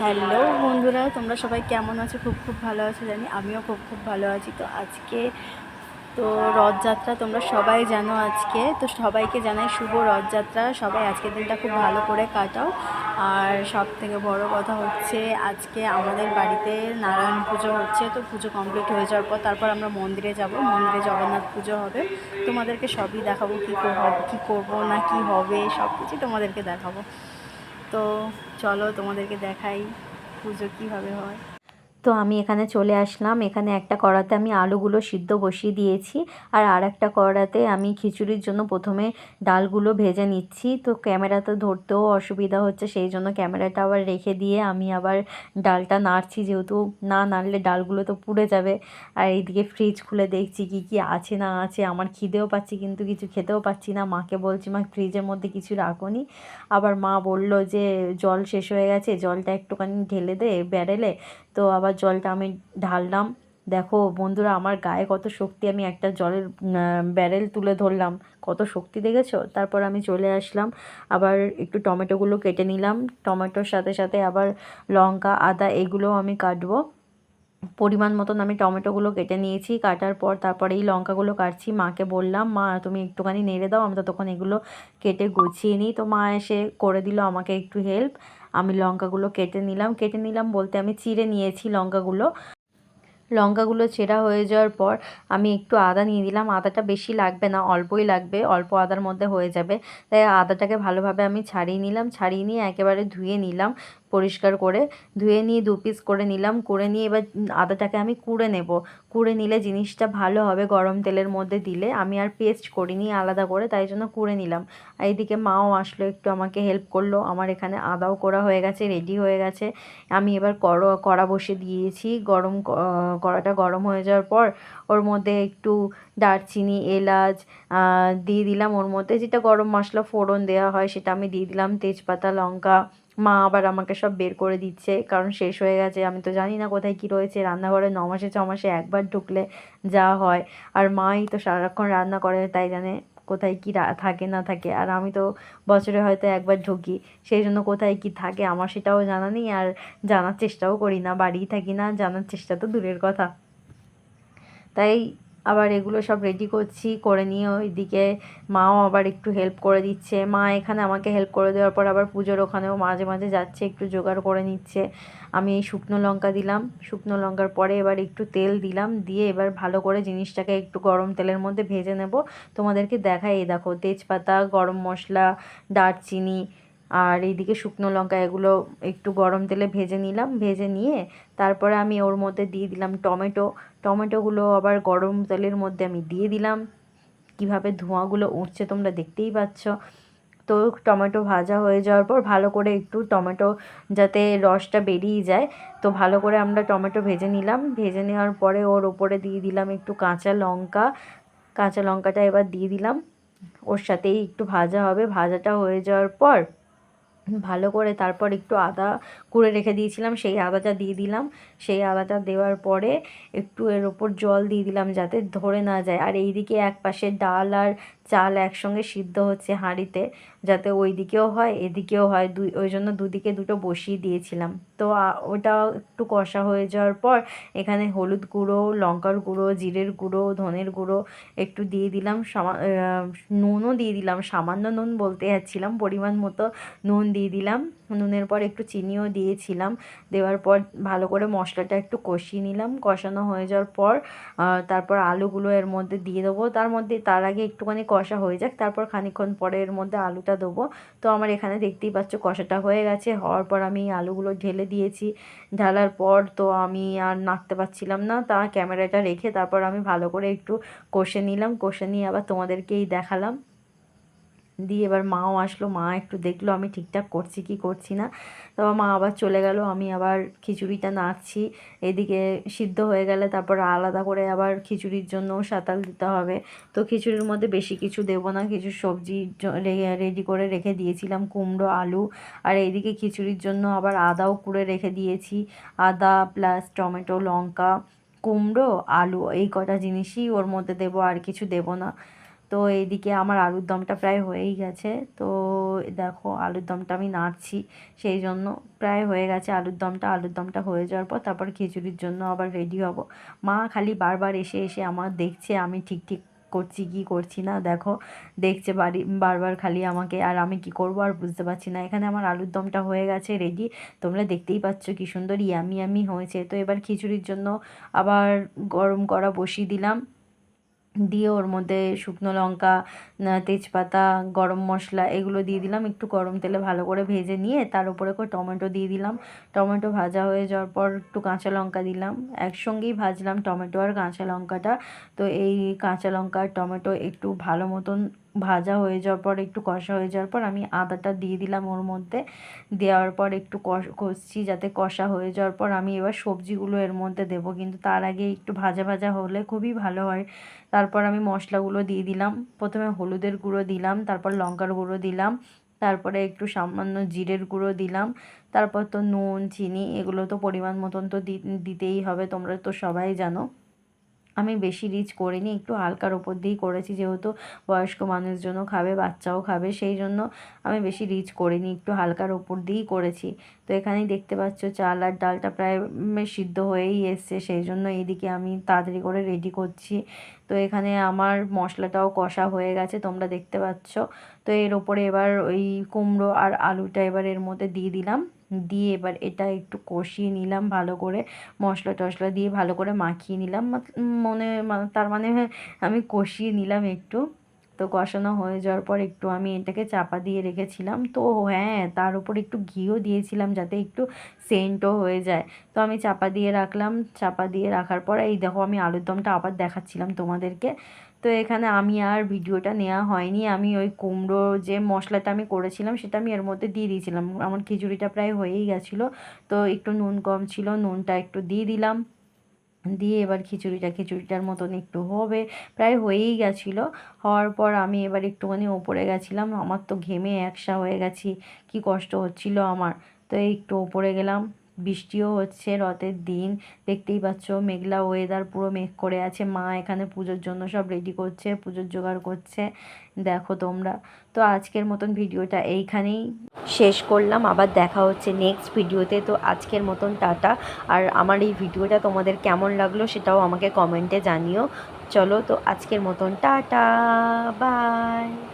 Hello বন্ধুরা, তোমরা সবাই কেমন আছো? খুব খুব ভালো আছো জানি, আমিও খুব খুব ভালো আছি। তো আজকে তো রথযাত্রা তোমরা সবাই জানো আজকে, তো সবাইকে জানাই শুভ রথযাত্রা। সবাই আজকের দিনটা খুব ভালো করে কাটাও। আর সব থেকে বড় কথা হচ্ছে, আজকে আমাদের বাড়িতে নারায়ণ পুজো হচ্ছে, তো পুজো কমপ্লিট হয়ে যাওয়ার পর তারপর আমরা মন্দিরে যাব। মন্দিরে জগন্নাথ পুজো হবে। তোমাদেরকে সবই দেখাবো, কী কী করব না কী হবে সব কিছু তোমাদেরকে দেখাবো। তো চলো তোমাদেরকে দেখাই পুজো কীভাবে হয়। তো আমি এখানে চলে আসলাম। এখানে একটা কড়াতে আমি আলুগুলো সিদ্ধ বসিয়ে দিয়েছি আর আর একটা কড়াতে আমি খিচুড়ির জন্য প্রথমে ডালগুলো ভেজে নিচ্ছি। তো ক্যামেরাতে ধরতেও অসুবিধা হচ্ছে, সেই জন্য ক্যামেরাটা আবার রেখে দিয়ে আমি আবার ডালটা নাড়ছি। যেহেতু না নাড়লে ডালগুলো তো পুড়ে যাবে। আর এইদিকে ফ্রিজ খুলে দেখছি কি কি আছে না আছে। আমার খিদেও পাচ্ছি কিন্তু কিছু খেতেও পাচ্ছি না। মাকে বলছি, মা ফ্রিজের মধ্যে কিছু রাখোনি। আবার মা বলল যে, জল শেষ হয়ে গেছে, জলটা একটুখানি ঢেলে দে ব্যারেলে তো আবার জলটা আমি ঢাললাম। দেখো বন্ধুরা, আমার গায়ে কত শক্তি, আমি একটা জলের ব্যারেল তুলে ধরলাম। কত শক্তি দেখেছ? তারপর আমি চলে আসলাম। আবার একটু টমেটোগুলো কেটে নিলাম। টমেটোর সাথে সাথে আবার লঙ্কা, আদা এগুলোও আমি কাটবো। পরিমাণ মতন আমি টমেটোগুলো কেটে নিয়েছি। কাটার পর তারপরে এই লঙ্কাগুলো কাটছি। মাকে বললাম, মা, তুমি একটুখানি নেড়ে দাও। আমি ততক্ষণ এগুলো কেটে গুছিয়ে নিই। তো মা এসে করে দিল আমাকে একটু হেল্প আমি লঙ্কাগুলো কেটে নিলাম। কেটে নিলাম বলতে আমি চিড়ে নিয়েছি লঙ্কাগুলো। লঙ্কাগুলো ছেঁড়া হয়ে যাওয়ার পর আমি একটু আদা নিয়ে দিলাম আদাটা বেশি লাগবে না, অল্পই লাগবে, অল্প আদার মধ্যে হয়ে যাবে। তাই আদাটাকে ভালোভাবে আমি ছাড়িয়ে নিলাম, ছাড়িয়ে নিয়ে একেবারে ধুয়ে নিলাম। পরিষ্কার করে ধুয়ে নিয়ে দু পিস করে নিলাম। করে নিয়ে এবার আদাটাকে আমি কুড়ে নেব। কুড়ে নিলে জিনিসটা ভালো হবে গরম তেলের মধ্যে দিলে। আমি আর পেস্ট করিনি আলাদা করে, তাই জন্য কুড়ে নিলাম। আর এইদিকে মাও আসলো, একটু আমাকে হেল্প করল। আমার এখানে আদাও করা হয়ে গেছে রেডি হয়ে গেছে। আমি এবার কড়া কড়া বসে দিয়েছি। গরম কড়াটা গরম হয়ে যাওয়ার পর ওর মধ্যে একটু দারচিনি, এলাচ দিয়ে দিলাম। ওর মধ্যে যেটা গরম মশলা ফোড়ন দেওয়া হয় সেটা আমি দিয়ে দিলাম। তেজপাতা, লঙ্কা মা আবার আমাকে সব বের করে দিচ্ছে, কারণ শেষ হয়ে গেছে, আমি তো জানি না কোথায় কী রয়েছে। রান্নাঘরে ন মাসে, ছ মাসে একবার ঢুকলে যা হয়। আর মাই তো সারাক্ষণ রান্না করে, তাই জানে কোথায় কী থাকে না থাকে। আর আমি তো বছরে হয়তো একবার ঢুকি, সেই জন্য কোথায় কী থাকে আমার সেটাও জানা নেই, আর জানার চেষ্টাও করি না, বাড়িই থাকি না, জানার চেষ্টা তো দূরের কথা। তাই আবার এগুলো সব রেডি করছি, করে নিয়ে ওইদিকে মাও আবার একটু হেল্প করে দিচ্ছে। মা এখানে আমাকে হেল্প করে দেওয়ার পর আবার পুজোর ওখানেও মাঝে মাঝে যাচ্ছে, একটু জোগাড় করে নিচ্ছে। আমি এই শুকনো লঙ্কা দিলাম। শুকনো লঙ্কার পরে এবার একটু তেল দিলাম, দিয়ে এবার ভালো করে জিনিসটাকে একটু গরম তেলের মধ্যে ভেজে নেব। তোমাদেরকে দেখাই, এই দেখো তেজপাতা, গরম মশলা, দারচিনি আর এইদিকে শুকনো লঙ্কা, এগুলো একটু গরম তেলে ভেজে নিলাম, ভেজে নিয়ে তারপরে আমি ওর মধ্যে দিয়ে দিলাম টমেটো। টমেটোগুলো আবার গরম তেলের মধ্যে আমি দিয়ে দিলাম। কীভাবে ধোঁয়াগুলো উঠছে তোমরা দেখতেই পাচ্ছ। তো টমেটো ভাজা হয়ে যাওয়ার পর ভালো করে একটু টমেটো যাতে রসটা বেরিয়ে যায়, তো ভালো করে আমরা টমেটো ভেজে নিলাম। ভেজে নেওয়ার পরে ওর ওপরে দিয়ে দিলাম একটু কাঁচা লঙ্কা। কাঁচা লঙ্কাটা এবার দিয়ে দিলাম। ওর সাথেই একটু ভাজা হবে। ভাজাটা হয়ে যাওয়ার পর ভালো করে তারপর একটু আদা কুড়ে রেখে দিয়েছিলাম, সেই আদাটা দিয়ে দিলাম। সেই আদাটা দেওয়ার পরে একটু এর ওপর জল দিয়ে দিলাম যাতে ধরে না যায়। আর এইদিকে এক পাশে ডাল আর চাল একসঙ্গে সিদ্ধ হচ্ছে হাঁড়িতে, যাতে ওই দিকেও হয়, এদিকেও হয়। দুই, ওই জন্য দুদিকে দুটো বসিয়ে দিয়েছিলাম। তো ওটা একটু কষা হয়ে যাওয়ার পর এখানে হলুদ গুঁড়ো, লঙ্কার গুঁড়ো, জিরের গুঁড়ো, ধনের গুঁড়ো একটু দিয়ে দিলাম। সামা নুনও দিয়ে দিলাম। সামান্য নুন বলতে যাচ্ছিলাম, পরিমাণ মতো নুন দিয়ে দিলাম। নুনের পর একটু চিনিও দিয়েছিলাম। দেওয়ার পর ভালো করে মশলাটা একটু কষিয়ে নিলাম। কষানো হয়ে যাওয়ার পর তারপর আলুগুলো এর মধ্যে দিয়ে দেবো। তার মধ্যে, তার আগে একটুখানি কষা হয়ে যাক, তারপর খানিক্ষণ পরে এর মধ্যে আলুটা দেবো। তো আমার এখানে দেখতেই পাচ্ছ কষাটা হয়ে গেছে। হওয়ার পর আমি আলুগুলো ঢেলে দিয়েছি। ঢালার পর তো আমি আর নাড়তে পারছিলাম না। তা ক্যামেরাটা রেখে তারপর আমি ভালো করে একটু কষে নিলাম। কষে নিয়ে আবার তোমাদেরকেই দেখালাম। দিয়ে এবার মাও আসলো, মা একটু দেখল আমি ঠিকঠাক করছি কি করছি না। তারপর মা আবার চলে গেল, আমি আবার খিচুড়িটা নাড়ছি, এদিকে সিদ্ধ হয়ে গেলে তারপর আলাদা করে আবার খিচুড়ির জন্য সাঁতাল দিতে হবে। তো খিচুড়ির মধ্যে বেশি কিছু দেবো না, কিছু সবজি রেডি করে রেখে দিয়েছিলাম, কুমড়ো, আলু। আর এইদিকে খিচুড়ির জন্য আবার আদাও কুড়ে রেখে দিয়েছি, আদা প্লাস টমেটো, লঙ্কা, কুমড়ো, আলু, এই কটা জিনিসই ওর মধ্যে দেবো, আর কিছু দেবো না। তো এইদিকে আমার আলুর দমটা প্রায় হয়েই গেছে। তো দেখো, আলুর দমটা আমি নাড়ছি সেই জন্য। প্রায় হয়ে গেছে আলুর দমটা। আলুর দমটা হয়ে যাওয়ার পর তারপর খিচুড়ির জন্য আবার রেডি হব। মা খালি বারবার এসে এসে আমার দেখছে আমি ঠিক ঠিক করছি কি করছি না। দেখো, দেখছে বাড়ি, বারবার খালি আমাকে, আর আমি কি করব? আর বুঝতে পারছি না। এখানে আমার আলুর দমটা হয়ে গেছে রেডি তোমরা দেখতেই পাচ্ছ কি সুন্দর ইয়ামি ইয়ামি হয়েছে। তো এবার খিচুড়ির জন্য আবার গরম করা বসিয়ে দিলাম। দিয়ে ওর মধ্যে শুকনো লঙ্কা তেজপাতা, গরম মশলা এগুলো দিয়ে দিলাম। একটু গরম তেলে ভালো করে ভেজে নিয়ে তার উপরে করে টমেটো দিয়ে দিলাম। টমেটো ভাজা হয়ে যাওয়ার পর একটু কাঁচা লঙ্কা দিলাম। একসঙ্গেই ভাজলাম টমেটো আর কাঁচা লঙ্কাটা। তো এই কাঁচা লঙ্কা আর টমেটো একটু ভালো মতন ভাজা হয়ে যাওয়ার পর, একটু কষা হয়ে যাওয়ার পর আমি আদাটা দিয়ে দিলাম ওর মধ্যে। দেওয়ার পর একটু কষ, কষছি যাতে কষা হয়ে যাওয়ার পর আমি এবার সবজিগুলো এর মধ্যে দেবো। কিন্তু তার আগে একটু ভাজা ভাজা হলে খুবই ভালো হয়। তারপর আমি মশলাগুলো দিয়ে দিলাম। প্রথমে হলুদের গুঁড়ো দিলাম, তারপর লঙ্কার গুঁড়ো দিলাম, তারপরে একটু সামান্য জিরের গুঁড়ো দিলাম, তারপর তো নুন, চিনি, এগুলো তো পরিমাণ মতন তো দিতেই হবে, তোমরা তো সবাই জানো। আমি বেশি রিচ করিনি, একটু হালকার ওপর দিয়েই করেছি, যেহেতু বয়স্ক মানুষজনও খাবে, বাচ্চাও খাবে, সেই জন্য আমি বেশি রিচ করিনি, একটু হালকার ওপর দিয়েই করেছি। তো এখানেই দেখতে পাচ্ছ, চাল আর ডালটা প্রায় সিদ্ধ হয়েই এসছে, সেই জন্য এইদিকে আমি তাড়াতাড়ি করে রেডি করছি। তো এখানে আমার মশলাটাও কষা হয়ে গেছে, তোমরা দেখতে পাচ্ছ। তো এর ওপরে এবার ওই কুমড়ো আর আলুটা এবার এর মধ্যে দিয়ে দিলাম। দিয়ে এবার এটা একটু কষিয়ে নিলাম ভালো করে, মশলা টশলা দিয়ে ভালো করে মাখিয়ে নিলাম। মনে তার মানে আমি কষিয়ে নিলাম একটু। তো কষানো হয়ে যাওয়ার পর একটু আমি এটাকে চাপা দিয়ে রেখেছিলাম। তো হ্যাঁ তার উপর একটু ঘিও দিয়েছিলাম যাতে একটু সেন্টও হয়ে যায়। তো আমি চাপা দিয়ে রাখলাম। চাপা দিয়ে রাখার পর এই দেখো আমি আলুর দমটা আবার দেখাচ্ছিলাম তোমাদেরকে। তো এখানে আমি আর ভিডিওটা নেওয়া হয়নি। আমি ওই কুমড়ো যে মশলাটা আমি করেছিলাম, সেটা আমি এর মধ্যে দিয়ে দিয়েছিলাম। আমার খিচুড়িটা প্রায় হয়েই গেছিল। তো একটু নুন কম ছিল, নুনটা একটু দিয়ে দিলাম। দিয়ে এবার খিচুড়িটা, খিচুড়িটার মতন একটু হবে। প্রায় হয়েই গেছিল। হওয়ার পর আমি এবার একটুখানি ওপরে গেছিলাম। আমার তো ঘেমে একসা হয়ে গেছি। কি কষ্ট হচ্ছিল আমার। তো একটু ওপরে গেলাম। বৃষ্টিও হচ্ছে, রথের দিন। দেখতেই পাচ্ছ, মেঘলা ওয়েদার পুরো মেঘ করে আছে। মা এখানে পুজোর জন্য সব রেডি করছে, পুজোর জোগাড় করছে। দেখো তোমরা। তো আজকের মতন ভিডিওটা এইখানেই শেষ করলাম। আবার দেখা হচ্ছে নেক্সট ভিডিওতে। তো আজকের মতন টাটা। আর আমার এই ভিডিওটা তোমাদের কেমন লাগল সেটাও আমাকে কমেন্টে জানিও। চলো, তো আজকের মতন টাটা। বাই